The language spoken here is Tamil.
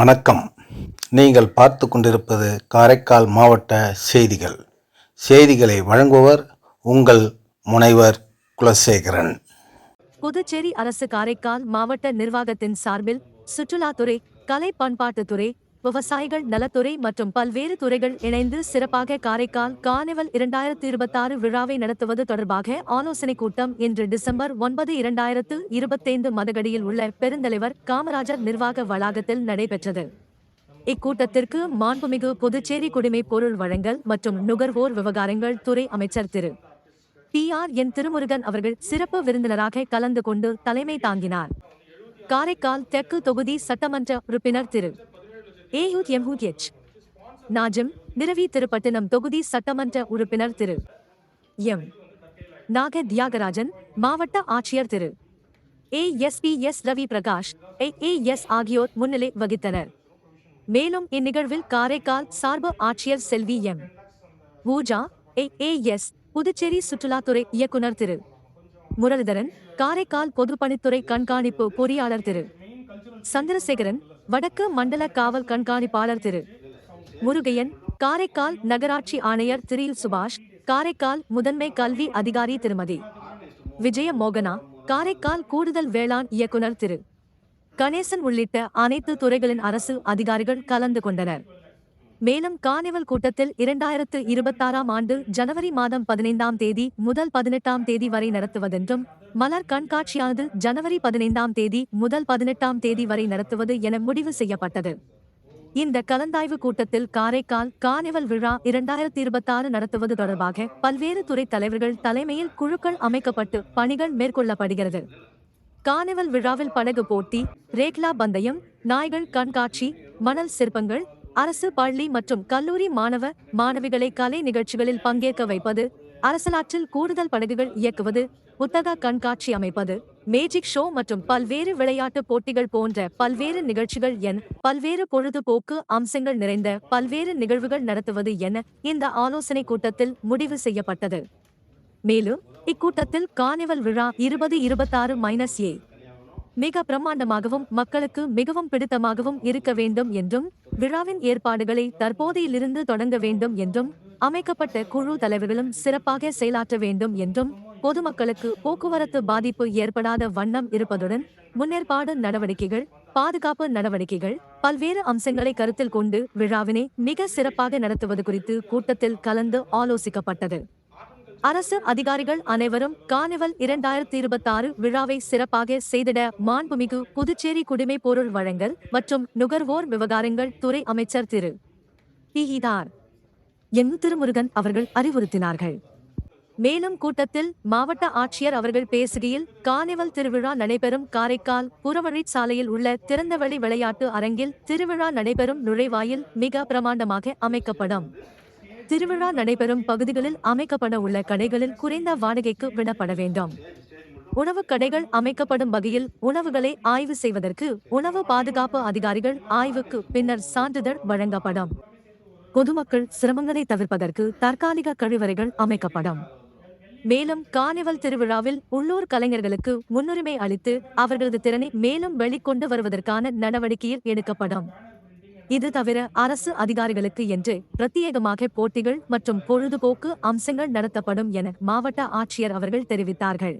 வணக்கம். நீங்கள் பார்த்து கொண்டிருப்பது காரைக்கால் மாவட்ட செய்திகள். செய்திகளை வழங்குவர் உங்கள் முனைவர் குலசேகரன். புதுச்சேரி அரசு காரைக்கால் மாவட்ட நிர்வாகத்தின் சார்பில் சுற்றுலாத்துறை கலை பண்பாட்டுத்துறை விவசாயிகள் நலத்துறை மற்றும் பல்வேறு துறைகள் இணைந்து சிறப்பாக காரைக்கால் கார்னிவல் இரண்டாயிரத்து இருபத்தாறு விழாவை நடத்துவது தொடர்பாக ஆலோசனை கூட்டம் இன்று டிசம்பர் ஒன்பது இரண்டாயிரத்து இருபத்தைந்து மதகடியில் உள்ள பெருந்தலைவர் காமராஜர் நிர்வாக வளாகத்தில் நடைபெற்றது. இக்கூட்டத்திற்கு மாண்புமிகு புதுச்சேரி குடிமைப் பொருள் வழங்கல் மற்றும் நுகர்வோர் விவகாரங்கள் துறை அமைச்சர் திரு. பி. ஆர். என். திருமுருகன் அவர்கள் சிறப்பு விருந்தினராக கலந்து கொண்டு தலைமை தாங்கினார். காரைக்கால் தெற்கு தொகுதி சட்டமன்ற உறுப்பினர் திரு. ஏயுத் எச். நாஜிம் நிரவி திருப்பட்டினம் தொகுதி சட்டமன்ற உறுப்பினர் திரு. எம். நாக தியாகராஜன் மாவட்ட ஆட்சியர் திரு. A S P S Ravi Prakash A A S ஆகியோர் முன்னிலை வகித்தனர். மேலும் இந்நிகழ்வில் காரைக்கால் சார்பு ஆட்சியர் செல்வி M. Pooja A A S Puducherry சுற்றுலாத்துறை இயக்குனர் திரு. முரளிதரன் காரைக்கால் பொதுப்பணித்துறை கண்காணிப்பு பொறியாளர் திரு. சந்திரசேகரன் வடக்கு மண்டல காவல் கண்காணிப்பாளர் திரு. முருகையன் காரைக்கால் நகராட்சி ஆணையர் திரில் சுபாஷ் காரைக்கால் முதன்மை கல்வி அதிகாரி திருமதி விஜய மோகனா காரைக்கால் கூடுதல் வேளாண் இயக்குனர் திரு. கணேசன் உள்ளிட்ட அனைத்து துறைகளின் அரசு அதிகாரிகள் கலந்து கொண்டனர். மேலும் கார்னிவல் கூட்டத்தில் இரண்டாயிரத்து இருபத்தாறாம் ஆண்டு ஜனவரி மாதம் பதினைந்தாம் தேதி முதல் பதினெட்டாம் தேதி வரை நடத்துவதென்றும் மலர் கண்காட்சியானது ஜனவரி பதினைந்தாம் தேதி முதல் பதினெட்டாம் தேதி வரை நடத்துவது என முடிவு செய்யப்பட்டது. இந்த கலந்தாய்வு கூட்டத்தில் காரைக்கால் கார்னிவல் விழா இரண்டாயிரத்தி இருபத்தாறு நடத்துவது தொடர்பாக பல்வேறு துறை தலைவர்கள் தலைமையில் குழுக்கள் அமைக்கப்பட்டு பணிகள் மேற்கொள்ளப்படுகிறது. கார்னிவல் விழாவில் படகு போட்டி ரேக்லா பந்தயம் நாய்கள் கண்காட்சி மணல் சிற்பங்கள் அரசு பள்ளி மற்றும் கல்லூரி மாணவ மாணவிகளை கலை நிகழ்ச்சிகளில் பங்கேற்க வைப்பது அரசலாற்றில் கூடுதல் படகுகள் இயக்குவது புத்தக கண்காட்சி அமைப்பது மேஜிக் ஷோ மற்றும் பல்வேறு விளையாட்டு போட்டிகள் போன்ற பல்வேறு நிகழ்ச்சிகள் என பல்வேறு பொழுதுபோக்கு அம்சங்கள் நிறைந்த பல்வேறு நிகழ்வுகள் நடத்துவது என இந்த ஆலோசனை கூட்டத்தில் முடிவு செய்யப்பட்டது. மேலும் இக்கூட்டத்தில் கார்னிவல் விழா இருபது இருபத்தாறு மைனஸ் ஏ மிக பிரம்மாண்டமாகவும் மக்களுக்கு மிகவும் பிடித்தமாகவும் இருக்க வேண்டும் என்றும் விழாவின் ஏற்பாடுகளை தற்போதையிலிருந்து தொடங்க வேண்டும் என்றும் அமைக்கப்பட்ட குழு தலைவர்களும் சிறப்பாக செயலாற்ற வேண்டும் என்றும் பொதுமக்களுக்கு போக்குவரத்து பாதிப்பு ஏற்படாத வண்ணம் இருப்பதுடன் முன்னேற்பாடு நடவடிக்கைகள் பாதுகாப்பு நடவடிக்கைகள் பல்வேறு அம்சங்களை கருத்தில் கொண்டு விழாவினை மிக சிறப்பாக நடத்துவது குறித்து கூட்டத்தில் கலந்து ஆலோசிக்கப்பட்டது. அரசு அதிகாரிகள் அனைவரும் கார்னிவல் இரண்டாயிரத்தி இருபத்தாறு விழாவை சிறப்பாக செய்திட மாண்புமிகு புதுச்சேரி குடிமை பொருள் வழங்கல் மற்றும் நுகர்வோர் விவகாரங்கள் துறை அமைச்சர் திரு. பிஹிதார் என். திருமுருகன் அவர்கள் அறிவுறுத்தினார்கள். மேலும் கூட்டத்தில் மாவட்ட ஆட்சியர் அவர்கள் பேசுகையில் கார்னிவல் திருவிழா நடைபெறும் காரைக்கால் புறவழி சாலையில் உள்ள திறந்தவெளி விளையாட்டு அரங்கில் திருவிழா நடைபெறும் நுழைவாயில் மிக பிரமாண்டமாக அமைக்கப்படும். திருவிழா நடைபெறும் பகுதிகளில் அமைக்கப்பட உள்ள கடைகளில் குறைந்த வாடகைக்கு விடப்பட வேண்டும். உணவுக் கடைகள் அமைக்கப்படும் வகையில் உணவுகளை ஆய்வு செய்வதற்கு உணவு பாதுகாப்பு அதிகாரிகள் ஆய்வுக்கு பின்னர் சான்றிதழ் வழங்கப்படும். பொதுமக்கள் சிரமங்களை தவிர்ப்பதற்கு தற்காலிக கழிவறைகள் அமைக்கப்படும். மேலும் கார்னிவல் திருவிழாவில் உள்ளூர் கலைஞர்களுக்கு முன்னுரிமை அளித்து அவர்களது திறனை மேலும் வெளிக்கொண்டு வருவதற்கான நடவடிக்கையில் எடுக்கப்படும். இது தவிர அரசு அதிகாரிகளுக்கு என்று பிரத்யேகமாக போட்டிகள் மற்றும் பொழுதுபோக்கு அம்சங்கள் நடத்தப்படும் என மாவட்ட ஆட்சியர் அவர்கள் தெரிவித்தார்கள்.